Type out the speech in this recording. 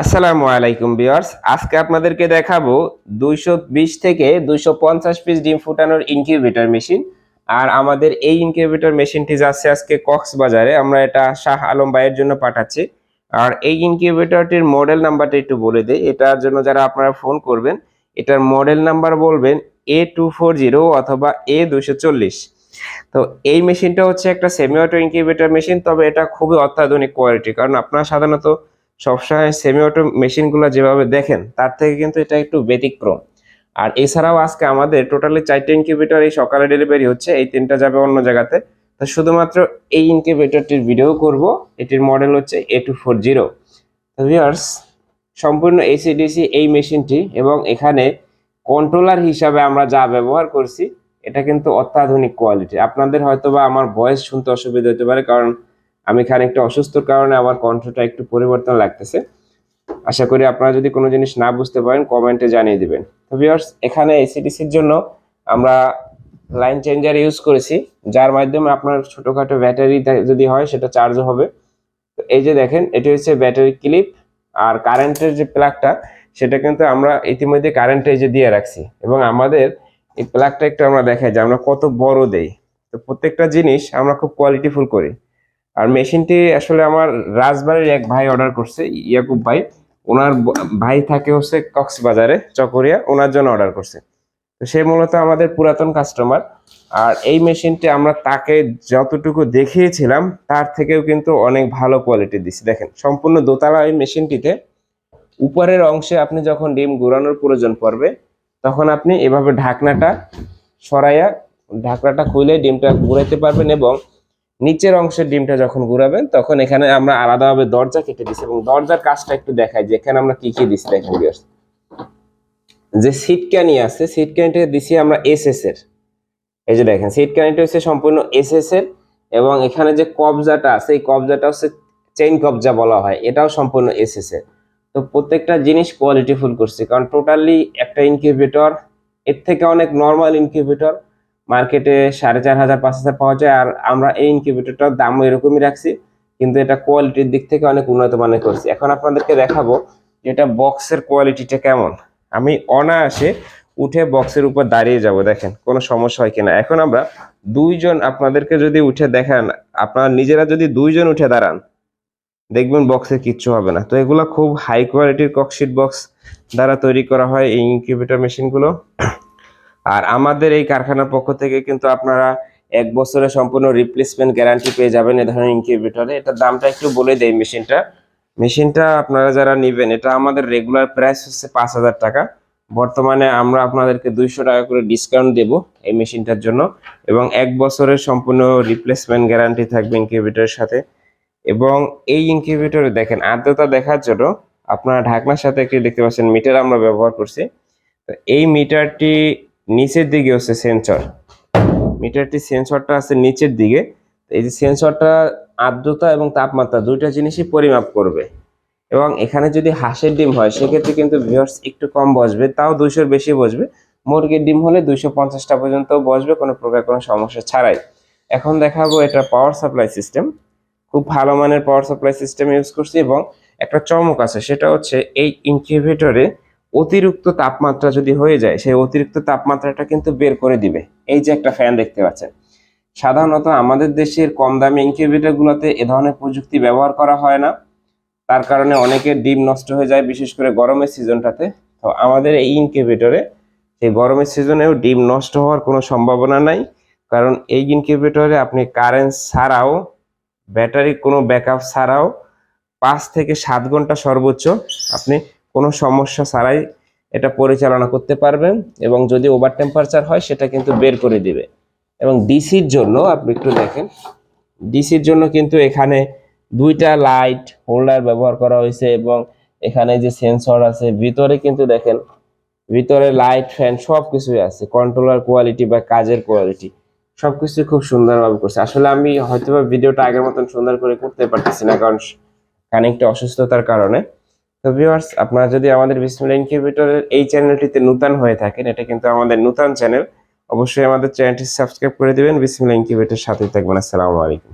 আসসালামু আলাইকুম বিয়ার্স আজকে আপনাদেরকে দেখাবো দুইশো বিশ থেকে দুইশো পঞ্চাশ পিস ডিম ফুটানোর ইনকিউবেটর মেশিন। আর আমাদের এই ইনকিউবেটর মেশিনটি যাচ্ছে আজকে কক্সবাজারে। আমরা এটা শাহ আলম ভাইয়ের জন্য পাঠাচ্ছি। আর এই ইনকিউবেটরটির মডেল নাম্বারটা একটু বলে দিই। এটার জন্য যারা আপনারা ফোন করবেন, এটার মডেল নাম্বার বলবেন এ টু ফোর জিরো অথবা এ দুশো চল্লিশ। তো এই মেশিনটা হচ্ছে একটা সেমি অটো ইনকিউবেটর মেশিন তবে এটা খুবই অত্যাধুনিক কোয়ালিটি কারণ আপনারা সাধারণত সবসময় সেমি অটো মেশিনগুলো যেভাবে দেখেন, তার থেকে কিন্তু এটা একটু ব্যতিক্রম। আর এছাড়াও আজকে আমাদের টোটালি চারটে ইনকিউবেটর এই সকালে ডেলিভারি হচ্ছে, এই তিনটা যাবে অন্য জায়গাতে। তো শুধুমাত্র এই ইনকিউবেটরটির ভিডিও করব, এটির মডেল হচ্ছে A two four zero viewers সম্পূর্ণ এসিডিসি এই মেশিনটি এবং এখানে কন্ট্রোলার হিসাবে আমরা যা ব্যবহার করছি, এটা কিন্তু অত্যাধুনিক কোয়ালিটি আপনাদের হয়তো বা আমার ভয়েস শুনতে অসুবিধা হতে পারে, কারণ আমি খানিকটা অসুস্থর কারণে আমার কণ্ঠটা একটু পরিবর্তন লাগতেছে। আশা করি আপনারা যদি কোনো জিনিস না বুঝতে পারেন, কমেন্টে জানিয়ে দিবেন। তো ভিউয়ার্স, এখানে এসিডিসির জন্য আমরা লাইন চেঞ্জার ইউজ করেছি, যার মাধ্যমে আপনার ছোটোখাটো ব্যাটারি যদি হয়, সেটা চার্জ হবে। তো এই যে দেখেন, এটি হচ্ছে ব্যাটারি ক্লিপ, আর কারেন্টের যে প্লাগটা, সেটা কিন্তু আমরা ইতিমধ্যে কারেন্টে যে দিয়ে রাখছি। এবং আমাদের এই প্লাগটা একটু আমরা দেখাই যে আমরা কত বড় দেই। তো প্রত্যেকটা জিনিস আমরা খুব কোয়ালিটিফুল করি। আর মেশিনটি আসলে আমার রাজবাড়ির এক ভাই অর্ডার করছে, ইয়াকুব ভাই। ওনার ভাই থাকে হচ্ছে কক্সবাজারে, চকরিয়া। ওনার জন্য অর্ডার করছে। তো সে মূলত আমাদের পুরাতন কাস্টমার আর এই মেশিনটি আমরা তাকে যতটুকু দেখিয়েছিলাম, তার থেকেও কিন্তু অনেক ভালো কোয়ালিটি দিচ্ছি দেখেন, সম্পূর্ণ দোতলা এই মেশিনটিতে উপরের অংশে আপনি যখন ডিম ঘুরানোর প্রয়োজন পড়বে, তখন আপনি এভাবে ঢাকনাটা সরাইয়া, ঢাকনাটা খুলে ডিমটা ঘুরাইতে পারবেন এবং নিচের অংশের ডিমটা যখন ঘুরাবেন তখন এখানে আমরা আলাদাভাবে দরজা কেটে দিছি এবং দরজার কাজটা একটু দেখাই যে এখানে আমরা কি কি দিছি দেখেন viewers। যে সিট ক্যানি আছে সিট ক্যানিটা দিছি আমরা এসএস এর এই যে দেখেন সিট ক্যানিটা হচ্ছে সম্পূর্ণ এসএস এর এবং এখানে যে কবজাটা আছে, এই কবজাটা হচ্ছে চেইন কবজা বলা হয়, এটাও সম্পূর্ণ এসএস এর তো প্রত্যেকটা জিনিস কোয়ালিটিফুল করছি, কারণ টোটালি একটা ইনকিউবেটর এর থেকে অনেক নর্মাল ইনকিউবেটর মার্কেটে সাড়ে চার হাজার, পাঁচ হাজার পাওয়া যায়। আর আমরা এই ইনকিউবেটরটার দামও এরকমই রাখছি, কিন্তু এটা কোয়ালিটির দিক থেকে অনেক উন্নত মানের করছি। এখন আপনাদেরকে দেখাবো এটা বক্সের কোয়ালিটিটা কেমন। আমি অনায়াসে উঠে বক্সের উপর দাঁড়িয়ে যাব, দেখেন, কোনো সমস্যা হয় কিনা। এখন আমরা দুইজন আপনাদেরকে যদি উঠে দেখান, আপনারা নিজেরা যদি দুইজন উঠে দাঁড়ান, দেখবেন বক্সে কিচ্ছু হবে না। তো এগুলো খুব হাই কোয়ালিটির ককশিট বক্স দ্বারা তৈরি করা হয় এই ইনকিউবেটর মেশিনগুলো আর আমাদের এই কারখানার পক্ষ থেকে কিন্তু আপনারা এক বছরের সম্পূর্ণ রিপ্লেসমেন্ট গ্যারান্টি পেয়ে যাবেন এ ধরনের ইনকিউবেটরে এটার দামটা একটু বলে দেয় মেশিনটা। মেশিনটা আপনারা যারা নেবেন, এটা আমাদের রেগুলার প্রাইস হচ্ছে পাঁচ হাজার টাকা। বর্তমানে আমরা আপনাদেরকে দুইশো টাকা করে ডিসকাউন্ট দেব এই মেশিনটার জন্য। এবং এক বছরের সম্পূর্ণ রিপ্লেসমেন্ট গ্যারান্টি থাকবে ইনকিউবেটরের সাথে। এবং এই ইনকিউবেটরে দেখেন, আর্দ্রতা দেখার জন্য আপনারা ঢাকনার সাথে একটি দেখতে পাচ্ছেন মিটার আমরা ব্যবহার করছি। তো এই মিটারটি নিচের দিকে হচ্ছে সেন্সর মিটারটি সেন্সরটা আছে নিচের দিকে। এই যে সেন্সরটা আর্দ্রতা এবং তাপমাত্রা দুইটা জিনিসই পরিমাপ করবে। এবং এখানে যদি হাঁসের ডিম হয়, সেক্ষেত্রে কিন্তু ভিউয়ার্স একটু কম বসবে, তাও দুইশোর বেশি বসবে। মুরগির ডিম হলে দুইশো পঞ্চাশটা পর্যন্ত বসবে, কোনো প্রকার কোনো সমস্যা ছাড়াই। এখন দেখাবো এটা পাওয়ার সাপ্লাই সিস্টেম খুব ভালো মানের পাওয়ার সাপ্লাই সিস্টেম ইউজ করছি এবং একটা চমক আছে, সেটা হচ্ছে এই ইনকিউবেটরে অতিরিক্ত তাপমাত্রা যদি হয়ে যায়, সেই অতিরিক্ত তাপমাত্রাটা কিন্তু বের করে দিবে। এই যে একটা ফ্যান দেখতে পাচ্ছেন। সাধারণত আমাদের দেশের কম দামি ইনকিউবেটরগুলোতে এ ধরনের প্রযুক্তি ব্যবহার করা হয় না। তার কারণে অনেকের ডিম নষ্ট হয়ে যায়, বিশেষ করে গরমের সিজনটাতে। তো আমাদের এই ইনকিউবেটরে সেই গরমের সিজনেও ডিম নষ্ট হওয়ার কোনো সম্ভাবনা নাই। কারণ এই ইনকিউবেটরে আপনি কারেন্ট ছাড়াও ব্যাটারি কোনো ব্যাকআপ ছাড়াও পাঁচ থেকে সাত ঘণ্টা সর্বোচ্চ আপনি কোনো সমস্যা ছাড়াই এটা পরিচালনা করতে পারবেন এবং যদি ওভার টেম্পারেচার হয়, সেটা কিন্তু বের করে দিবে। এবং ডিসির জন্য আপনি একটু দেখেন ডিসির জন্য কিন্তু এখানে দুইটা লাইট হোল্ডার ব্যবহার করা হয়েছে এবং এখানে যে সেন্সর আছে, ভিতরে কিন্তু দেখেন, ভিতরে লাইট ফ্যান সব কিছুই আছে কন্ট্রোলার কোয়ালিটি বা কাজের কোয়ালিটি সবকিছু খুব সুন্দরভাবে করছে। আসলে আমি হয়তোবা ভিডিওটা আগের মতন সুন্দর করে করতে পারতেছি না, কারণ খানিকটা অসুস্থতার কারণে। তো ভিউয়ার্স আপনারা যদি আমাদের বিসমিল্লা ইনকিউবেটরের এই চ্যানেলটিতে নূতন হয়ে থাকেন, এটা কিন্তু আমাদের নূতন চ্যানেল অবশ্যই আমাদের চ্যানেলটি সাবস্ক্রাইব করে দিবেন। বিসমিল্লা ইনকিউবেটরের সাথেই থাকবেন। আসসালামু আলাইকুম।